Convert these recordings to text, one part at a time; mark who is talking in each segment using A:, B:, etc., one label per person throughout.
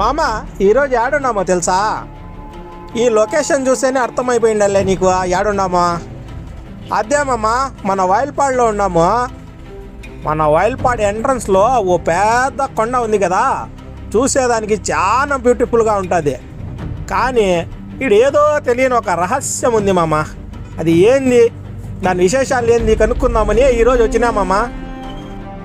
A: మామ ఈరోజు ఏడున్నామో తెలుసా? ఈ లొకేషన్ చూస్తేనే అర్థమైపోయిండలే నీకు ఏడున్నామో అదేమమ్మా మన వాయిల్పాడులో ఉన్నాము. మన వాయిల్పాడు ఎంట్రన్స్లో ఓ పెద్ద కొండ ఉంది కదా చూసేదానికి చాలా బ్యూటిఫుల్గా ఉంటుంది. కానీ ఇక్కడ ఏదో తెలియని ఒక రహస్యం ఉంది మామ. అది ఏంది? దాని విశేషాలు ఏంది? కనుక్కుందామని ఈరోజు వచ్చినామమ్మా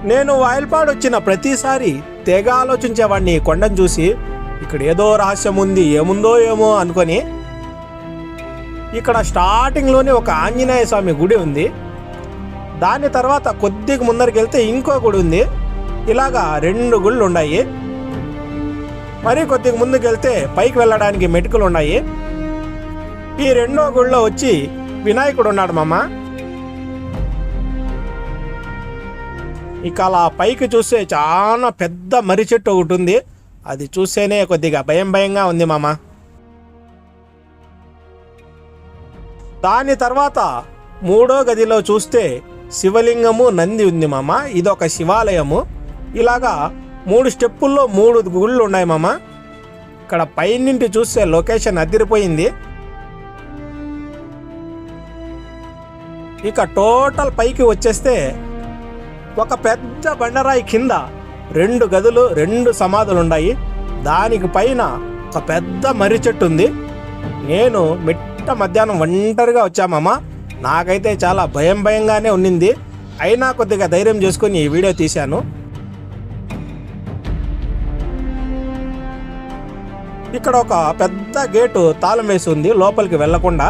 A: నేను వాయిల్పాడు వచ్చిన ప్రతిసారి తెగ ఆలోచించేవాడిని కొండను చూసి ఇక్కడ ఏదో రహస్యం ఉంది ఏముందో ఏమో అనుకొని ఇక్కడ స్టార్టింగ్లోనే ఒక ఆంజనేయ స్వామి గుడి ఉంది. దాని తర్వాత కొద్దిగా ముందరికి వెళ్తే ఇంకో గుడి ఉంది. ఇలాగా రెండు గుళ్ళు ఉన్నాయి. మరి కొద్దిగా ముందుకు వెళ్తే పైకి వెళ్ళడానికి మెటుకులు ఉన్నాయి. ఈ రెండో గుళ్ళో వచ్చి వినాయకుడు ఉన్నాడు మామ. ఇక అలా పైకి చూస్తే చాలా పెద్ద మర్రి చెట్టు ఒకటి ఉంది. అది చూస్తేనే కొద్దిగా భయం భయంగా ఉంది మామ. దాని తర్వాత మూడో గదిలో చూస్తే శివలింగము నంది ఉంది మామ. ఇదొక శివాలయము. ఇలాగా మూడు స్టెప్పుల్లో మూడు గుళ్ళు ఉన్నాయి మామ. ఇక్కడ పైనుండి చూస్తే లొకేషన్ అదిరిపోయింది. ఇక టోటల్ పైకి వచ్చేస్తే ఒక పెద్ద బండరాయి కింద రెండు గదులు రెండు సమాధులు ఉన్నాయి దానికి పైన ఒక పెద్ద మర్రి చెట్టు ఉంది నేను మిట్ట మధ్యాహ్నం ఒంటరిగా వచ్చామమ్మ నాకైతే చాలా భయం భయంగానే ఉన్నింది. అయినా కొద్దిగా ధైర్యం చేసుకొని ఈ వీడియో తీశాను. ఇక్కడ ఒక పెద్ద గేటు తాళం వేసి ఉంది లోపలికి వెళ్ళకుండా.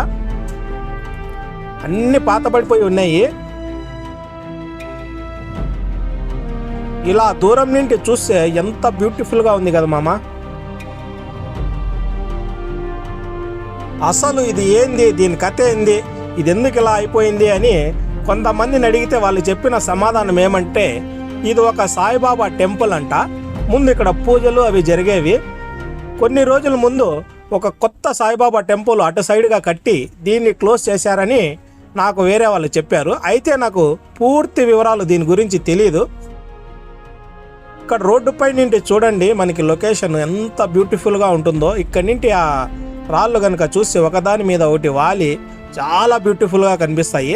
A: అన్ని పాతబడిపోయి ఉన్నాయి. ఇలా దూరం నుండి చూస్తే ఎంత బ్యూటిఫుల్గా ఉంది కదా మామ. అసలు ఇది ఏంది? దీని కథ ఏంది? ఇది ఎందుకు ఇలా అయిపోయింది అని కొంతమందిని అడిగితే వాళ్ళు చెప్పిన సమాధానం ఏమంటే ఇది ఒక సాయిబాబా టెంపుల్ అంట. ముందు ఇక్కడ పూజలు అవి జరిగేవి. కొన్ని రోజుల ముందు ఒక కొత్త సాయిబాబా టెంపుల్ అటు సైడ్గా కట్టి దీన్ని క్లోజ్ చేశారని నాకు వేరే వాళ్ళు చెప్పారు. అయితే నాకు పూర్తి వివరాలు దీని గురించి తెలియదు ఇక్కడ రోడ్డుపై నుండి చూడండి మనకి లొకేషన్ ఎంత బ్యూటిఫుల్గా ఉంటుందో. ఇక్కడి నుండి ఆ రాళ్ళు కనుక చూసి ఒకదాని మీద ఒకటి వాలి చాలా బ్యూటిఫుల్గా కనిపిస్తాయి.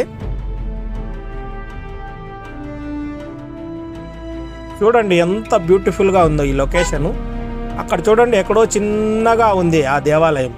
A: చూడండి ఎంత బ్యూటిఫుల్గా ఉందో ఈ లొకేషను. అక్కడ చూడండి ఎక్కడో చిన్నగా ఉంది ఆ దేవాలయం.